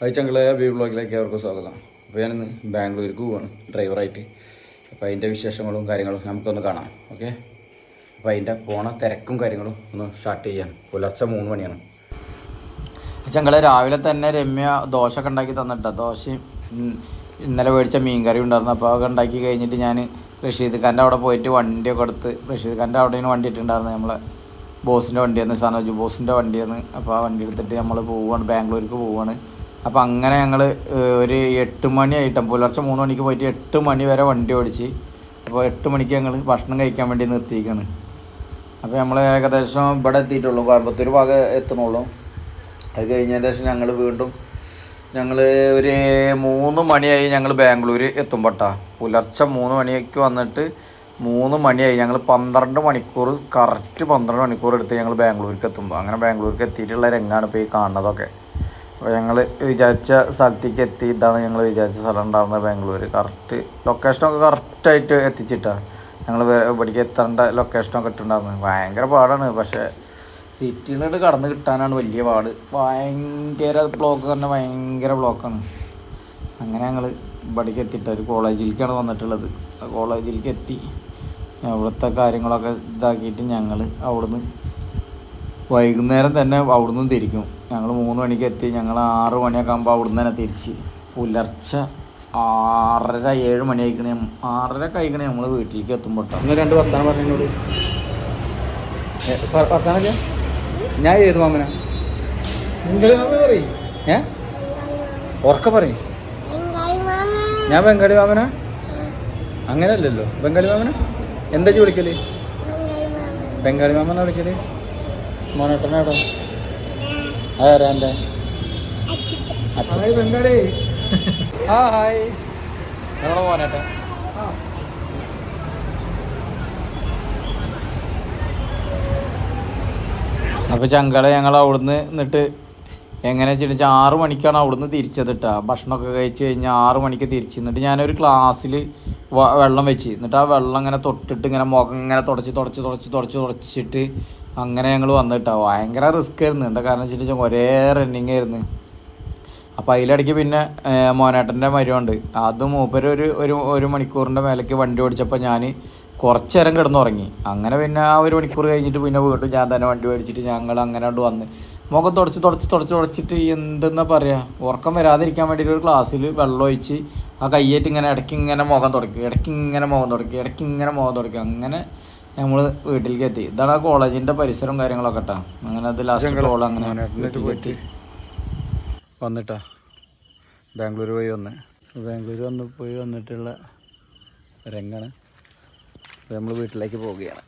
അയച്ചങ്ങളെ view ബ്ലോഗിലേക്ക് അവർക്ക് സ്വാഗതം. അപ്പോൾ ഞാനിന്ന് ബാംഗ്ലൂർക്ക് പോവാണ് ഡ്രൈവറായിട്ട്. അപ്പോൾ അതിന്റെ വിശേഷങ്ങളും കാര്യങ്ങളും നമുക്കൊന്ന് കാണാം ഓക്കെ? അപ്പോൾ അതിന്റെ പോണ തിരക്കും കാര്യങ്ങളും ഒന്ന് സ്റ്റാർട്ട് ചെയ്യാം. പുലർച്ചെ മൂന്ന് മണിയാണ്. ചങ്ങളെ രാവിലെ തന്നെ രമ്യ ദോശയൊക്കെ ഉണ്ടാക്കി തന്നിട്ട. ദോശയും ഇന്നലെ മേടിച്ച മീൻകറി ഉണ്ടായിരുന്നു. അപ്പോൾ അതൊക്കെ ഉണ്ടാക്കി കഴിഞ്ഞിട്ട് ഞാൻ റഷീദ് ഖാന്റെ അവിടെ പോയിട്ട് വണ്ടിയൊക്കെ എടുത്ത് റഷീദ് ഖാന്റെ നിന്ന് വണ്ടി ഇട്ടുണ്ടായിരുന്നു നമ്മളെ ബോസിന്റെ വണ്ടിയാണ് സനോജ് ബോസിന്റെ വണ്ടിയാണ് അപ്പോൾ ആ വണ്ടി എടുത്തിട്ട് നമ്മൾ പോവുകയാണ് ബാംഗ്ലൂർക്ക് പോവുകയാണ് അപ്പോൾ അങ്ങനെ ഞങ്ങൾ ഒരു എട്ട് മണിയായിട്ടും പുലർച്ചെ മൂന്ന് മണിക്ക് പോയിട്ട് എട്ട് മണി വരെ വണ്ടി ഓടിച്ച് അപ്പോൾ എട്ട് മണിക്ക് ഞങ്ങൾ ഭക്ഷണം കഴിക്കാൻ വേണ്ടി നിർത്തിയിരിക്കുകയാണ് അപ്പോൾ നമ്മൾ ഏകദേശം ഇവിടെ എത്തിയിട്ടുള്ളൂ കോയമ്പത്തൂർ ഭാഗം എത്തണുള്ളൂ. അത് കഴിഞ്ഞതിന് ശേഷം ഞങ്ങൾ വീണ്ടും ഞങ്ങൾ ഒരു മൂന്ന് മണിയായി ഞങ്ങൾ ബാംഗ്ലൂർ എത്തുമ്പോട്ടാ. പുലർച്ചെ മൂന്ന് മണിക്ക് വന്നിട്ട് മൂന്ന് മണിയായി ഞങ്ങൾ പന്ത്രണ്ട് മണിക്കൂർ കറക്റ്റ് പന്ത്രണ്ട് മണിക്കൂർ എടുത്ത് ഞങ്ങൾ ബാംഗ്ലൂർക്ക് എത്തുമ്പോൾ അങ്ങനെ ബാംഗ്ലൂർക്ക് എത്തിയിട്ടുള്ള രംഗമാണ് ഇപ്പോൾ ഈ കാണുന്നതൊക്കെ. അപ്പോൾ ഞങ്ങൾ വിചാരിച്ച സ്ഥലത്തേക്ക് എത്തി. ഇതാണ് ഞങ്ങൾ വിചാരിച്ച സ്ഥലം ഉണ്ടാകുന്നത് ബാംഗ്ലൂർ കറക്റ്റ് ലൊക്കേഷനൊക്കെ കറക്റ്റായിട്ട് എത്തിച്ചിട്ടാണ് ഞങ്ങൾ ഇവിടേക്ക് എത്തേണ്ട ലൊക്കേഷനൊക്കെ ഇട്ടുണ്ടായിരുന്നത് ഭയങ്കര പാടാണ്. പക്ഷേ സിറ്റിയിൽ നിന്ന് കടന്ന് കിട്ടാനാണ് വലിയ പാട്. ഭയങ്കര ബ്ലോക്ക് തന്നെ ഭയങ്കര ബ്ലോക്കാണ് അങ്ങനെ ഞങ്ങൾ ഇവിടേക്ക് എത്തിയിട്ട്. ഒരു കോളേജിലേക്കാണ് വന്നിട്ടുള്ളത്. ആ കോളേജിലേക്ക് എത്തി. അവിടുത്തെ കാര്യങ്ങളൊക്കെ ഇതാക്കിയിട്ട് ഞങ്ങൾ അവിടുന്ന് വൈകുന്നേരം തന്നെ അവിടുന്ന് തിരിക്കും. ഞങ്ങൾ മൂന്ന് മണിക്ക് എത്തി ഞങ്ങൾ ആറ് മണിയൊക്കെ ആകുമ്പോൾ അവിടുന്ന് തന്നെ തിരിച്ച്. പുലർച്ചെ ആറര ഏഴ് മണി ആയിക്കണേ ആറര കഴിക്കണേ നമ്മൾ വീട്ടിലേക്ക് എത്തുമ്പോൾ ഇന്ന് രണ്ട് വർത്താനം പറഞ്ഞോട് വർത്താനല്ലേ ഞാൻ ഏത് മാമനാ? ഏ? ഉറക്ക പറയും. ഞാൻ ബംഗാളി മാമനാ? അങ്ങനെയല്ലല്ലോ ബംഗാളി മാമന? എന്താ വിളിക്കൽ ബംഗാളി മാമന വിളിക്കൽ? മോനോട്ടനാടോ അതാരാ എന്റെ ആ ഹായ്. ഞങ്ങളെ മോനേട്ടൻ അപ്പോൾ ചങ്കളെ ഞങ്ങൾ അവിടുന്ന് എന്നിട്ട് എങ്ങനെ വെച്ചാൽ ആറ് മണിക്കാണ് അവിടുന്ന് തിരിച്ചത് കേട്ടോ ഭക്ഷണമൊക്കെ കഴിച്ച് കഴിഞ്ഞാൽ ആറ് മണിക്ക് തിരിച്ച്. എന്നിട്ട് ഞാനൊരു ക്ലാസ്സിൽ വെള്ളം വെച്ച്. എന്നിട്ട് ആ വെള്ളം ഇങ്ങനെ തൊട്ടിട്ട് ഇങ്ങനെ മുഖം ഇങ്ങനെ തുടച്ച് തുടച്ച് തുടച്ച് തുടച്ച് തുടച്ചിട്ട് അങ്ങനെ ഞങ്ങൾ വന്നിട്ടാ. ഭയങ്കര റിസ്ക് ആയിരുന്നു. എന്താ കാരണം വെച്ചാൽ ഒരേ റണ്ണിങ് ആയിരുന്നു. അപ്പോൾ അതിലിടയ്ക്ക് പിന്നെ മോനേട്ടന്റെ മരമുണ്ട് അത് മൂപ്പര് ഒരു ഒരു ഒരു മണിക്കൂറിന്റെ മേലേക്ക് വണ്ടി ഓടിച്ചപ്പോൾ ഞാൻ കുറച്ച് നേരം കിടന്നുറങ്ങി. അങ്ങനെ പിന്നെ ആ ഒരു മണിക്കൂർ കഴിഞ്ഞിട്ട് പിന്നെ വീണ്ടും ഞാൻ തന്നെ വണ്ടി ഓടിച്ചിട്ട് ഞങ്ങൾ അങ്ങനെ വന്ന്. മുഖം തുടച്ച് തുടച്ച് തുടച്ച് തുടച്ചിട്ട് എന്തെന്നാ പറയുക ഉറക്കം വരാതിരിക്കാൻ വേണ്ടിയിട്ട് ഒരു ക്ലാസ്സിൽ വെള്ളം ഒഴിച്ച് ആ കയ്യേറ്റ് ഇങ്ങനെ ഇടയ്ക്ക് ഇങ്ങനെ മുഖം തുടക്കി ഇടയ്ക്ക് ഇങ്ങനെ മുഖം തുടക്കി ഇടയ്ക്ക് ഇങ്ങനെ മുഖം തുടക്കി. അങ്ങനെ നമ്മൾ വീട്ടിലേക്ക് എത്തി ഇതാണ് ആ കോളേജിന്റെ പരിസരവും കാര്യങ്ങളൊക്കെ കേട്ടോ അങ്ങനെ അത് ലാസ്റ്റ് കോൾ അങ്ങനെ എത്തി. വന്നിട്ടാ. ബാംഗ്ലൂർ പോയി വന്ന്. ബാംഗ്ലൂർ വന്ന് പോയി വന്നിട്ടുള്ള രംഗാണ്. നമ്മൾ വീട്ടിലേക്ക് പോവുകയാണ്.